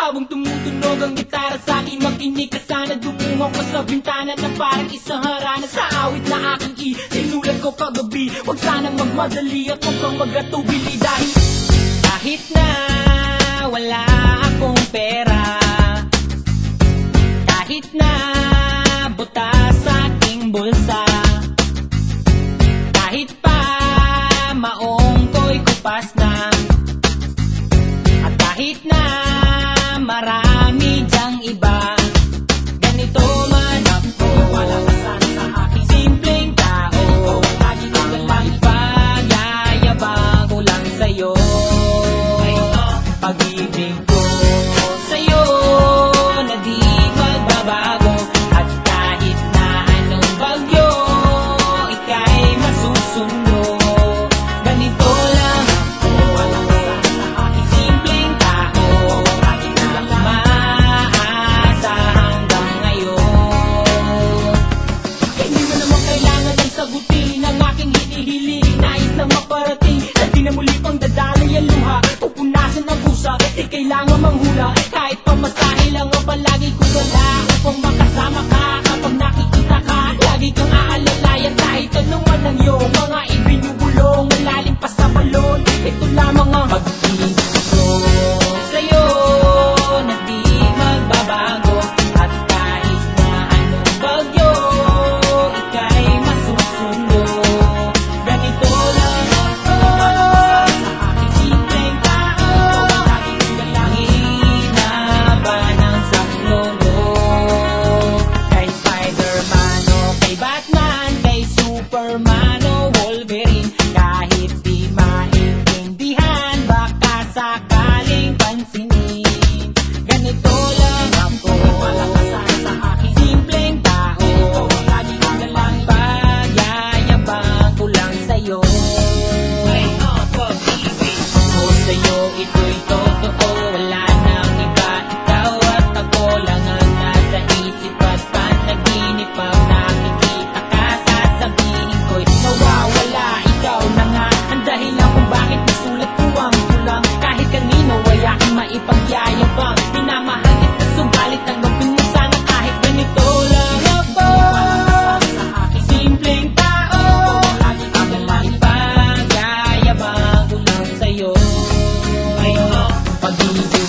Habang tumutunog ang gitara sa akin Makinig ka sana. Dukungan ko sa bintana na parang isang harana. Sa awit na aking i Sinulat ko kagabi Huwag sanang magmadali at huwag kang magatubili Dahil kahit na wala bakit nasulat ko ang kulang Kahit kanino ay aking maipagyayabang. Minamahal kita subalit tanggapin mo sana kahit ganito lang ako. Sa aking simpleng tao Lagi ang maipagyayabang Kulang sa'yo. Ay, pag-ibig